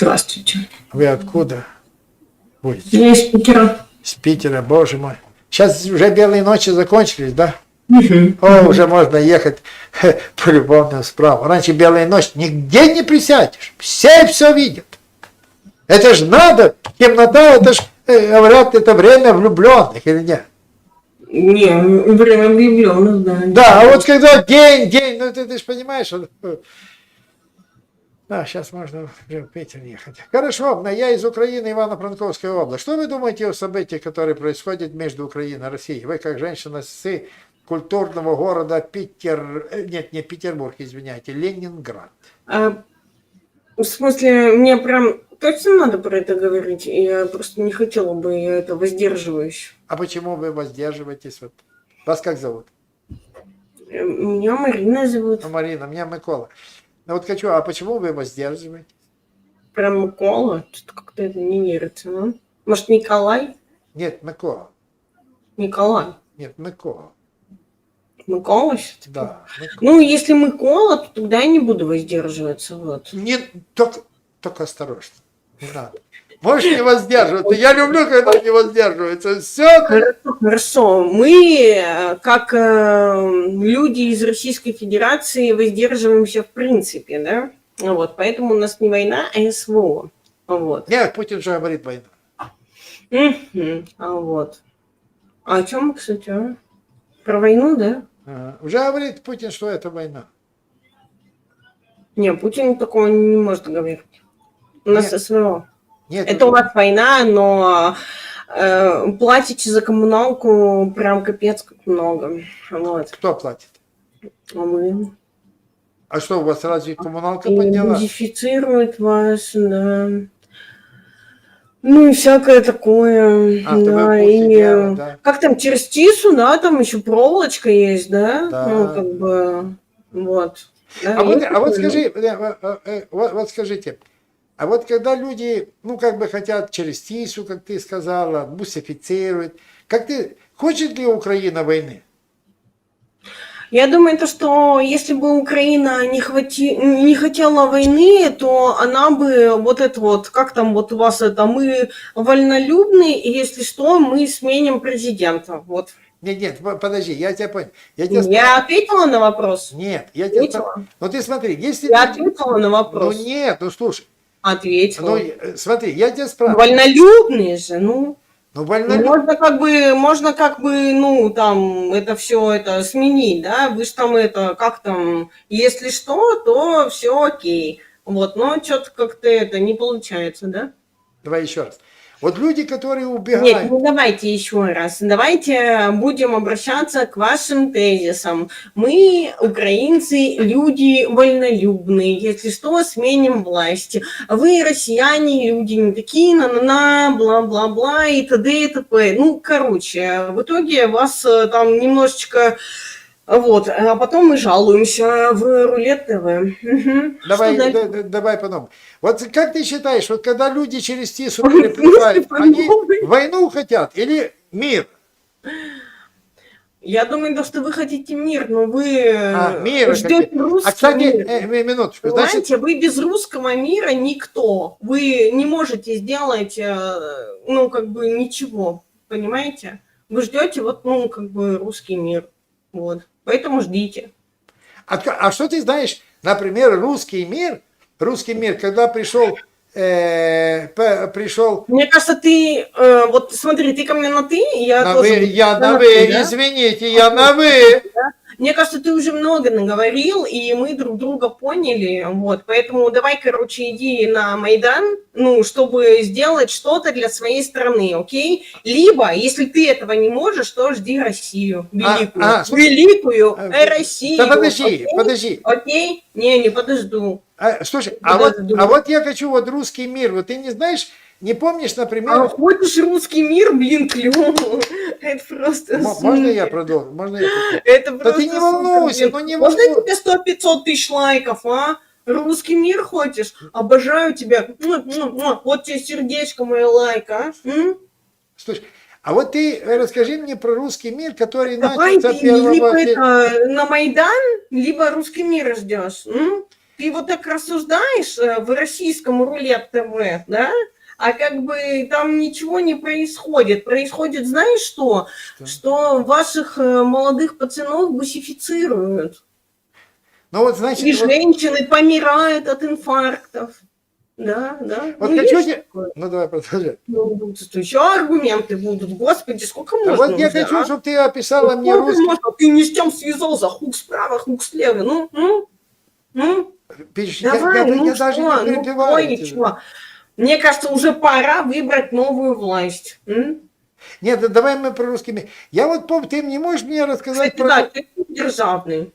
Здравствуйте. Вы откуда будете? Я из Питера. С Питера, боже мой. Сейчас уже белые ночи закончились, да? О, уже можно ехать по любовным справам. Раньше белые ночи нигде не присядешь. Все все видят. Это ж надо. Темнота, это ж, э, говорят, это время влюбленных или нет? Не, время влюбленных, да. Да, а вот когда день, день, ну ты, ты же понимаешь, э, да, сейчас можно в Питер ехать. Хорошо, я из Украины, Ивано-Франковская область. Что вы думаете о событиях, которые происходят между Украиной и Россией? Вы как женщина с культурного города Питер, э, нет, не Петербург, извиняйте, Ленинград. А, в смысле, мне прям точно надо про это говорить? Я просто не хотела бы, я это воздерживаюсь. А почему вы воздерживаетесь? Вот? Вас как зовут? Э, Меня Марина зовут. Ну, Марина, меня Микола. Ну вот хочу, а почему вы воздерживаетесь? Прям Микола. Что-то как-то это не верится, ну. Может, Николай? Нет, Микола. Николай. Нет, Микола. Микола всё-таки? Да. Микола. Ну, если Микола, то тогда я не буду воздерживаться, вот. Не, только, только осторожно. Не надо. Можешь не воздерживаться. Я люблю, когда не воздерживается. Все. Хорошо, хорошо. Мы, э, как э, люди из Российской Федерации, воздерживаемся в принципе, да? Вот, поэтому у нас не война, а СВО. Вот. Нет, Путин же говорит война. А вот. А о чем, кстати, а? Про войну, да? Ага. Уже говорит Путин, что это война. Не, Путин такого не может говорить. У нас Нет. СВО. Нет, Это у вас война, но э, платите за коммуналку прям капец как много. Вот. кто платит? А вы? А что, у вас разве коммуналка подняла? Идентифицирует вас, да. Ну и всякое такое. А, да, и дела, да. как там через ТИСу, да, там еще проволочка есть, да? Да. Ну, как бы, вот. Да, А вот, а вот скажи, э, э, э, вот, вот скажите, а вот когда люди, ну, как бы хотят через ТИСу, как ты сказала, бусифицируют, как ты, хочет ли Украина войны? Я думаю, то, что если бы Украина не, хвати... не хотела войны, то она бы вот это вот, как там вот у вас это, мы вольнолюбные, и если что, мы сменим президента. Вот. Нет, нет, по- подожди, я тебя понял. Я тебя Я ответила на вопрос? Нет, я тебя Ответила? Ну ты смотри, если Я ответила на вопрос. Ну нет, ну слушай, Ответила. ну э, смотри, я тебя спрашиваю. Вольнолюбные же, ну. Ну больно. Можно как бы, можно как бы, ну, там, это все это сменить, да, вы же там это, как там, если что, то все окей. Вот, но что-то как-то это не получается, да? Давай еще раз. Вот люди, которые убегают. Нет, ну давайте еще раз. Давайте будем обращаться к вашим тезисам. Мы, украинцы, люди вольнолюбные. Если что, сменим власть. Вы, россияне, люди не такие, на-на-на, бла-бла-бла и т.д. и т.п. Ну, короче, в итоге вас э, там немножечко... Вот, а потом мы жалуемся в рулет ТВ. Мгм. Давай, да- да- давай потом. Вот как ты считаешь, вот когда люди через ТИСу переплывают, они войну хотят или мир? Я думаю, то, что вы хотите мир, но вы А, э, мира ждете хотите. русский А кстати, мир. э, э, минуточку. Значит, Понимаете, вы без русского мира никто. Вы не можете сделать, э, ну, как бы ничего. Понимаете? Вы ждете вот, ну, как бы русский мир. Вот. Поэтому ждите. а, а что ты знаешь, например, русский мир, русский мир, когда пришел, э, пришел Мне кажется, ты, э, вот смотри, ты ко мне на ты, я на тоже вы, я на вы, да? извините, я на вы. Мне кажется, ты уже много наговорил, и мы друг друга поняли, вот, поэтому давай, короче, иди на Майдан, ну, чтобы сделать что-то для своей страны, окей? Либо, если ты этого не можешь, то жди Россию, великую, а, слушай, великую э, э, Россию, Да подожди, окей? подожди. Окей? Не, не подожду. А, слушай, а Вот вот, это думаю. а вот я хочу вот русский мир. Вот ты не знаешь, не помнишь, например, А хочешь русский мир, блин, клево. Это просто... М- можно я продолжу? Можно я продолжу? Это Да просто ты не волнуйся, ну не Можно волнуй- тебе 100-500 тысяч лайков, а? Русский мир хочешь? Обожаю тебя. Вот тебе сердечко мое лайк, а? М? Слушай, а вот ты э, расскажи мне про русский мир, который Давай начался ты либо 1 это, на Майдан, либо русский мир ждешь. м? ты вот так рассуждаешь э, в российском рулет ТВ, да? А как бы там ничего не происходит. Происходит, знаешь что? Что? Что ваших э, молодых пацанов гусифицируют. Ну вот, значит, И вот- женщины помирают от инфарктов. Да, да. Вот Ну, хочу такое. ну давай продолжай. Ну, еще аргументы будут. Господи, сколько А можно вот я хочу, а? чтобы ты описала мне русский. можно? Ты ни с чем связался. Хук справа, хук слева. Ну, ну, ну. Я- Давай, я, ну я что, даже не ну перебиваю ой, тебя. Мне кажется, уже пора выбрать новую власть. М? Нет, да давай мы про русский мир. Я вот помню, ты не можешь мне рассказать Кстати, про... да, ты державный.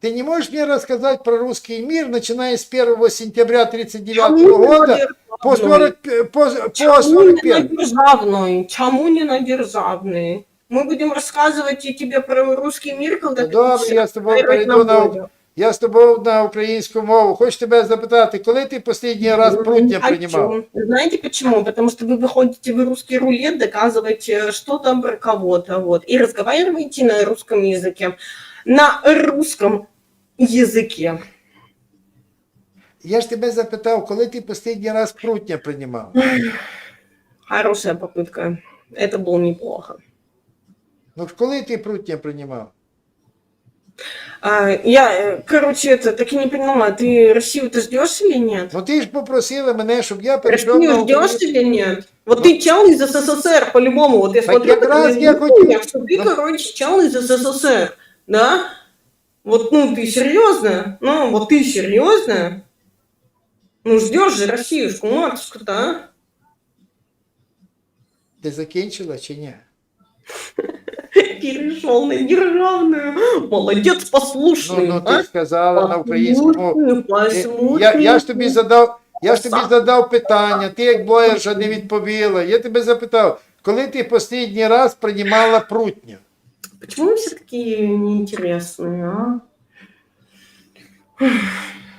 Ты не можешь мне рассказать про русский мир, начиная с 1 сентября 1939 Чому не года на по, державний? 40, по, по Чому не на 41. державный? Чому не на державный? Мы будем рассказывать и тебе про русский мир, когда Ну, ты будешь я тобою разговаривать перейду на- волю. Я з тобою на українську мову. Хочу тебе запитати, коли ти останній раз Ну, прутня не хочу. приймав? Знаете почему? Потому что вы выходите в русский рулет доказывать э, что-то про кого-то, вот, и разговариваете на русском языке. На русском языке. Я ж тебе запитав, коли ти останній раз прутня приймав? Хорошая попытка. Это было неплохо. Ну, коли ти прутня приймав? А, я, э, короче, это так и не поняла, ты Россию-то ждешь или нет? Ну ти ж попросила мене, щоб я перейшов Россию на ждешь українську. или нет? Вот ты чел из СССР, по-любому. Вот я Так смотрю, как раз по я твоему хочу- видео, что ты, Ну. короче, чел из СССР, да? Вот, ну, ты серьезно? Ну, вот ты серьезно? Ну, ждешь же Россиюшку, матушку-то, а? Ти закінчила чи ні? Перешел на державную. Молодец, послушный. Ну, ну а? ти сказала на українську мову. Послушный, Я, я ж тобі послушный. задав, я ж тобі Сам. задав питання, ти як блогерша не відповіла. Я тебе запитав, коли ти останній раз приймала прутня? Почему вы все такие неинтересные, а?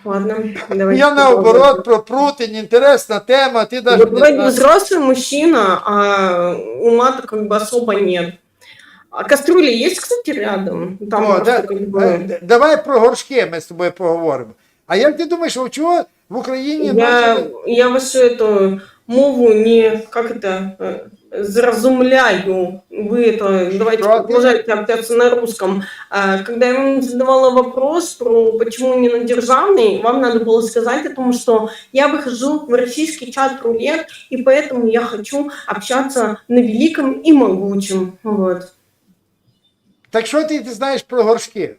Ладно, давайте. Я наоборот про прутень, інтересна тема, ти Вы навіть не вроде знаєш. взрослый мужчина, а ума-то как бы особо нет. А кастрюля есть, кстати, рядом? Там О, просто да, как е, бы... давай про горшки ми з тобою поговоримо. А як ти думаєш, а чого в Україні Я, почали- я вашу эту мову не, как это, э, заразумляю. Вы это, давайте Что ты? продолжайте общаться на русском. А, Когда я вам задавала вопрос про почему не на державный, вам надо было сказать о том, что я выхожу в российский чат рулет, и поэтому я хочу общаться на великом и могучем. Вот. Так що ти, ти знаєш про горшки?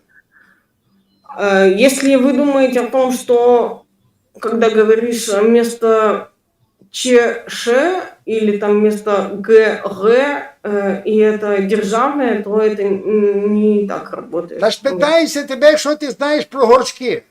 Э, Если вы думаете о том, что когда говоришь э, вместо ЧШ или там вместо ГГ э, и это державное, то это н- не так работает. Та ж питаюся тебе, що ти знаєш про горшки.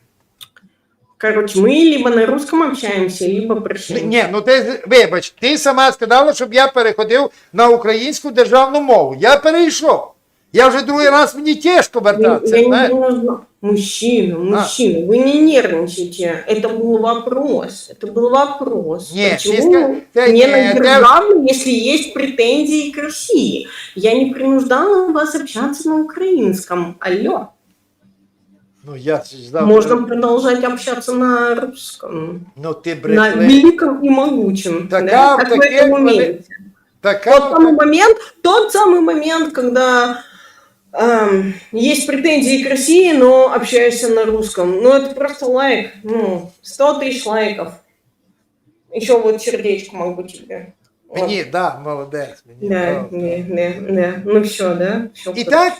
Короче, мы либо на русском общаемся, либо пришли. Ні, ну ти вибач, ти сама сказала, щоб я переходив на українську державну мову. Я перейшов. Я вже другий раз мені тяжко Я, вертатися. я не знаєш. нужна. Мужчина, мужчина, вы не нервничайте. Это был вопрос. Это был вопрос. Нет, Почему ты да не на державном, если есть претензии к России? Я не принуждала вас общаться на украинском. Алло. Ну я завтра. Можно продолжать общаться на русском. Ну ти На брехли. великом и могучем. Так, да? а, Как вы такие это умеете. Така Тот самый момент, тот самый момент, когда эм, есть претензии к России, но общаешься на русском. Ну, это просто лайк. Ну, 100 тысяч лайков. Еще вот сердечко могу тебе. Вот. мені, да, молодець. Мені, Да, да, не, не, не. Ну все, да? Всё І хорошо. так,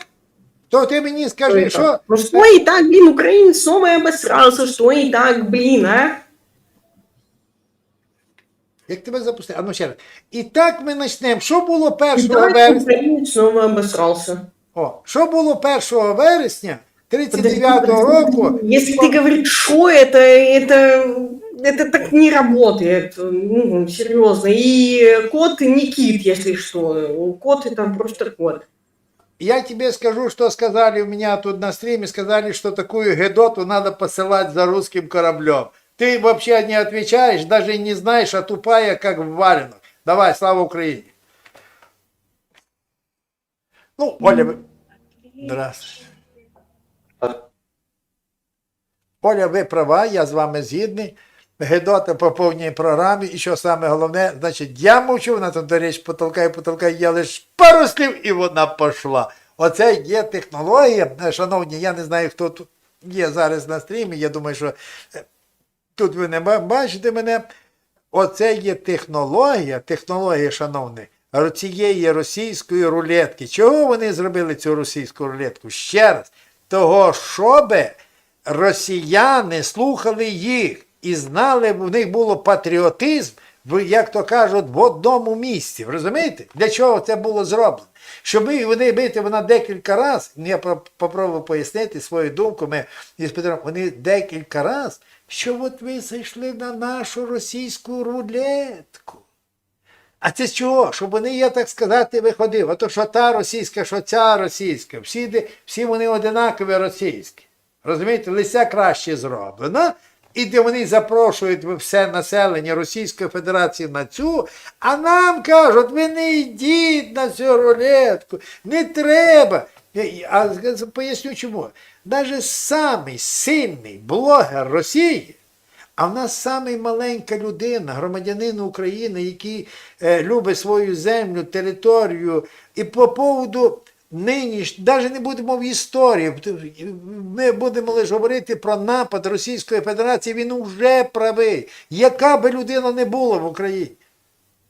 то ти мені Что скажи, и що так? Ну что и так, блин, украинец снова обосрался, что и так, блин, а? як тебе запустити? А ну ще раз. І так ми почнемо. Що було И 1 так вересня? украинец снова обосрался. О, що було 1 вересня Подожди, 39-го подожди, року? Если ты говоришь, что это, это, это так не работает, ну, серьезно. И кот не кит, если что. Кот это просто кот. Я тебе скажу, что сказали у меня тут на стриме, сказали, что такую гедоту надо посылать за русским кораблем. Ты вообще не отвечаешь, даже не знаешь, а тупая, как в валенок. Давай, слава Украине. Ну, Оля, здравствуйте. Оля, ви права, я з вами згідний. Гедота по повній програмі, і що саме головне, значить, я мовчу, вона там, до речі, потолкає, потолкає, я лише пару слів, і вона пішла. Оце є технологія, Е, шановні, я не знаю, хто тут є зараз на стрімі, я думаю, що е, тут ви не бачите мене. Оце є технологія, технологія, шановні, цієї російської рулетки. Чого вони зробили цю російську рулетку? Ще раз. Того, щоб росіяни слухали їх і знали, в них було патріотизм, як то кажуть, в одному місці. Розумієте? Для чого це було зроблено? Щоб вони бити вона декілька разів, я по- попробую пояснити свою думку, ми із Петром, вони декілька разів, що от ви зайшли на нашу російську рулетку. А це з чого? Щоб вони, я так сказати, виходив. А то що та російська, що ця російська. Всі, всі вони одинакові російські. Розумієте, лися краще зроблено. І де вони запрошують все населення Російської Федерації на цю, а нам кажуть, ви не йдіть на цю рулетку, не треба. А поясню чому. Навіть самий сильний блогер Росії, а в нас самий маленька людина, громадянин України, який е, любить свою землю, територію, і по поводу нині, навіть не будемо в історії, ми будемо лише говорити про напад Російської Федерації, він уже правий. Яка би людина не була в Україні.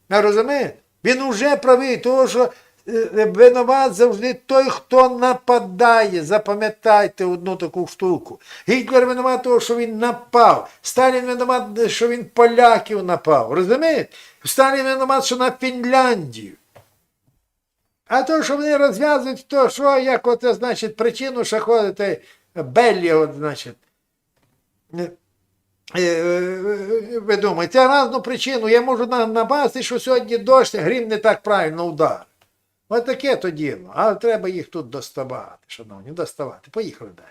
Розумієте? Він уже правий, тому що винуват завжди той, хто нападає. Запам'ятайте одну таку штуку. Гітлер винуват того, що він напав. Сталін винуват, що він поляків напав. Розумієте? Сталін винуват, що на Фінляндію. А то, що вони розв'язують, то що, як от, значить, причину, що ходите Беллі, от, значить. е, е, е, Ви думаєте, разну причину я можу на- набасти, що сьогодні дощ, грім не так правильно удар. Ось таке то діло. Але треба їх тут доставати, шановні, доставати. Поїхали далі.